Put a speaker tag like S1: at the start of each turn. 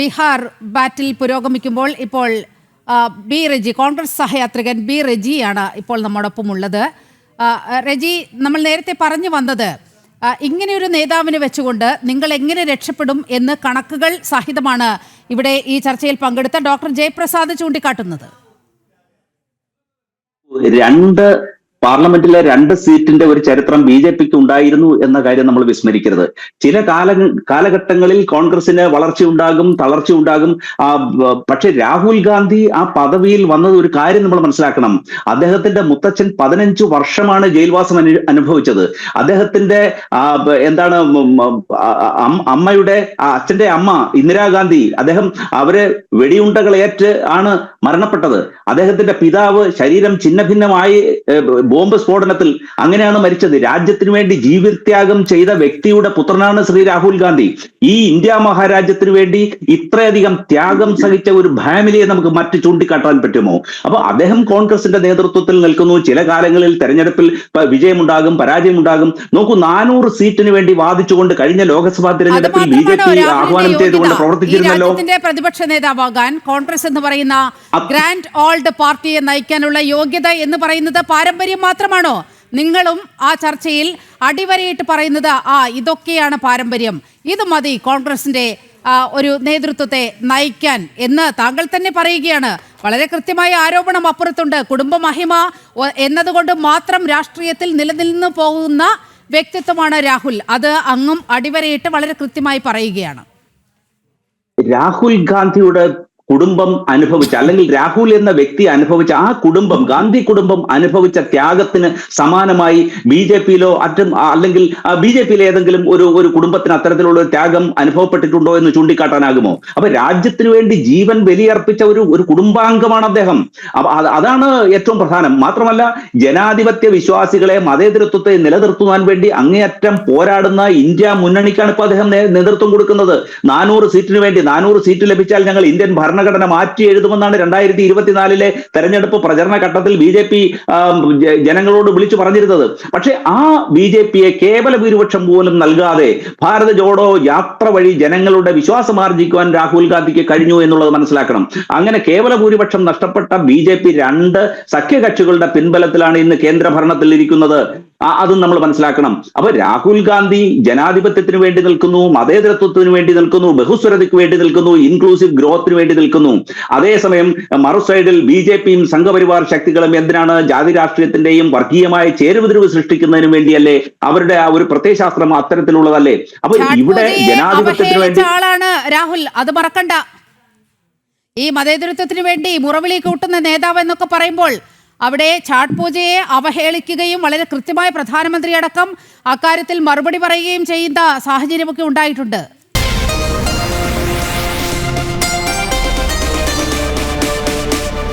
S1: Bihar battle പുരോഗമിക്കുമ്പോൾ ഇപ്പോൾ B Reji Congress സഹയാത്രികൻ ബി റെജിയാണ് ഇപ്പോൾ നമ്മോടൊപ്പം ഉള്ളത് റെജി നമ്മൾ നേരത്തെ പറഞ്ഞു വന്നത് ഇങ്ങനെയൊരു നേതാവിനെ വെച്ചുകൊണ്ട് നിങ്ങൾ എങ്ങനെ രക്ഷപ്പെടും എന്ന് കണക്കുകൾ സഹിതമാണ് ഇവിടെ ഈ ചർച്ചയിൽ പങ്കെടുത്ത ഡോക്ടർ ജയപ്രസാദ് ചൂണ്ടിക്കാട്ടുന്നത്.
S2: രണ്ട് പാർലമെന്റിലെ രണ്ട് സീറ്റിന്റെ ഒരു ചരിത്രം ബി ജെ പിക്ക് ഉണ്ടായിരുന്നു എന്ന കാര്യം നമ്മൾ വിസ്മരിക്കരുത്. ചില കാല കാലഘട്ടങ്ങളിൽ കോൺഗ്രസിന് വളർച്ചയുണ്ടാകും തളർച്ചയുണ്ടാകും ആ, പക്ഷെ രാഹുൽ ഗാന്ധി ആ പദവിയിൽ വന്നത് ഒരു കാര്യം നമ്മൾ മനസ്സിലാക്കണം. അദ്ദേഹത്തിന്റെ മുത്തച്ഛൻ പതിനഞ്ചു വർഷമാണ് ജയിൽവാസം അനു- അനുഭവിച്ചത്. അദ്ദേഹത്തിന്റെ എന്താണ് അമ്മയുടെ അച്ഛന്റെ അമ്മ ഇന്ദിരാഗാന്ധി അദ്ദേഹം അവർ വെടിയുണ്ടകളേറ്റ് ആണ് മരണപ്പെട്ടത്. അദ്ദേഹത്തിന്റെ പിതാവ് ശരീരം ഛിന്നഭിന്നമായി ബോംബ് സ്ഫോടനത്തിൽ അങ്ങനെയാണ് മരിച്ചത്. രാജ്യത്തിനു വേണ്ടി ജീവിത്യാഗം ചെയ്ത വ്യക്തിയുടെ പുത്രനാണ് ശ്രീ രാഹുൽ ഗാന്ധി. ഈ ഇന്ത്യ മഹാരാജ്യത്തിനു വേണ്ടി ഇത്രയധികം ത്യാഗം സഹിച്ച ഒരു ഫാമിലിയെ നമുക്ക് മറ്റ് ചൂണ്ടിക്കാട്ടാൻ പറ്റുമോ? അപ്പൊ അദ്ദേഹം കോൺഗ്രസിന്റെ നേതൃത്വത്തിൽ നിൽക്കുന്നു. ചില കാലങ്ങളിൽ തെരഞ്ഞെടുപ്പിൽ വിജയമുണ്ടാകും പരാജയമുണ്ടാകും. നോക്കൂ നാനൂറ് സീറ്റിന് വേണ്ടി വാദിച്ചുകൊണ്ട് കഴിഞ്ഞ ലോക്സഭാ തിരഞ്ഞെടുപ്പിൽ ബി ജെ പി ആഹ്വാനം ചെയ്തുകൊണ്ട് പ്രവർത്തിച്ചിരുന്നല്ലോ.
S1: പ്രതിപക്ഷ നേതാവാകാൻ കോൺഗ്രസ് എന്ന് പറയുന്ന ഗ്രാൻഡ് ഓൾഡ് പാർട്ടിയെ നയിക്കാനുള്ള യോഗ്യത എന്ന് പറയുന്നത് പാരമ്പര്യം മാത്രമാണോ? നിങ്ങളും ആ ചർച്ചയിൽ അടിവരയിട്ട് പറയുന്നത് ആ ഇതൊക്കെയാണ് പാരമ്പര്യം. ഇത് മതി കോൺഗ്രസിന്റെ ഒരു നേതൃത്വത്തെ നയിക്കാൻ എന്ന് താങ്കൾ തന്നെ പറയുകയാണ്. വളരെ കൃത്യമായ ആരോപണം അപ്പുറത്തുണ്ട്. കുടുംബ മഹിമ എന്നതുകൊണ്ട് മാത്രം രാഷ്ട്രീയത്തിൽ നിലനിന്ന് പോകുന്ന വ്യക്തിത്വമാണ് രാഹുൽ. അത് അങ്ങും അടിവരയിട്ട് വളരെ കൃത്യമായി പറയുകയാണ്.
S2: രാഹുൽ ഗാന്ധിയുടെ കുടുംബം അനുഭവിച്ച അല്ലെങ്കിൽ രാഹുൽ എന്ന വ്യക്തി അനുഭവിച്ച ആ കുടുംബം ഗാന്ധി കുടുംബം അനുഭവിച്ച ത്യാഗത്തിന് സമാനമായി ബി ജെ പിയിലോ അറ്റം അല്ലെങ്കിൽ ബി ജെ പിയിലെ ഏതെങ്കിലും ഒരു ഒരു കുടുംബത്തിന് അത്തരത്തിലുള്ള ത്യാഗം അനുഭവപ്പെട്ടിട്ടുണ്ടോ എന്ന് ചൂണ്ടിക്കാട്ടാനാകുമോ? അപ്പൊ രാജ്യത്തിന് വേണ്ടി ജീവൻ ബലിയർപ്പിച്ച ഒരു ഒരു കുടുംബാംഗമാണ് അദ്ദേഹം. അതാണ് ഏറ്റവും പ്രധാനം. മാത്രമല്ല ജനാധിപത്യ വിശ്വാസികളെ മതേതരത്വത്തെ നിലനിർത്തുവാൻ വേണ്ടി അങ്ങേയറ്റം പോരാടുന്ന ഇന്ത്യ മുന്നണിക്കാണ് ഇപ്പൊ അദ്ദേഹം നേതൃത്വം കൊടുക്കുന്നത്. നാനൂറ് സീറ്റിന് വേണ്ടി നാനൂറ് സീറ്റ് ലഭിച്ചാൽ ഞങ്ങൾ ഇന്ത്യൻ ഭരണഘടന മാറ്റി എഴുതുമെന്നാണ് രണ്ടായിരത്തി ഇരുപത്തിനാലിലെ തെരഞ്ഞെടുപ്പ് പ്രചരണ ഘട്ടത്തിൽ ബി ജെ പി ജനങ്ങളോട് വിളിച്ചു പറഞ്ഞിരുന്നത്. പക്ഷേ ആ ബി ജെ പിയെ കേവല ഭൂരിപക്ഷം പോലും നൽകാതെ ഭാരത ജോഡോ യാത്ര വഴി ജനങ്ങളുടെ വിശ്വാസം ആർജിക്കുവാൻ രാഹുൽ ഗാന്ധിക്ക് കഴിഞ്ഞു എന്നുള്ളത് മനസ്സിലാക്കണം. അങ്ങനെ കേവല ഭൂരിപക്ഷം നഷ്ടപ്പെട്ട ബി ജെ പി രണ്ട് സഖ്യകക്ഷികളുടെ പിൻബലത്തിലാണ് ഇന്ന് കേന്ദ്ര ഭരണത്തിൽ ഇരിക്കുന്നത്. അതും നമ്മൾ മനസ്സിലാക്കണം. അപ്പൊ രാഹുൽ ഗാന്ധി ജനാധിപത്യത്തിന് വേണ്ടി നിൽക്കുന്നു മതേതരത്വത്തിന് വേണ്ടി നിൽക്കുന്നു ബഹുസ്വരതയ്ക്ക് വേണ്ടി നിൽക്കുന്നു ഇൻക്ലൂസീവ് ഗ്രോത്തിന് വേണ്ടി നിൽക്കുന്നു. അതേസമയം മറു സൈഡിൽ ബി ജെ പിയും സംഘപരിവാർ ശക്തികളും എന്തിനാണ് ജാതി രാഷ്ട്രീയത്തിന്റെയും വർഗീയമായ ചേരുവതിരിവ് സൃഷ്ടിക്കുന്നതിനും വേണ്ടിയല്ലേ അവരുടെ ആ ഒരു പ്രത്യയശാസ്ത്രം അത്തരത്തിലുള്ളതല്ലേ? അപ്പൊ ഇവിടെ ജനാധിപത്യത്തിന് വേണ്ടി
S1: ആളാണ് രാഹുൽ. അത് മറക്കണ്ട. ഈ മതേതരത്വത്തിന് വേണ്ടി മുറവിളി കൂട്ടുന്ന നേതാവ് എന്നൊക്കെ പറയുമ്പോൾ അവിടെ ചാട്ട് പൂജയെ അവഹേളിക്കുകയും വളരെ കൃത്യമായ പ്രധാനമന്ത്രി അടക്കം അക്കാര്യത്തിൽ മറുപടി പറയുകയും ചെയ്യുന്ന സാഹചര്യമൊക്കെ ഉണ്ടായിട്ടുണ്ട്.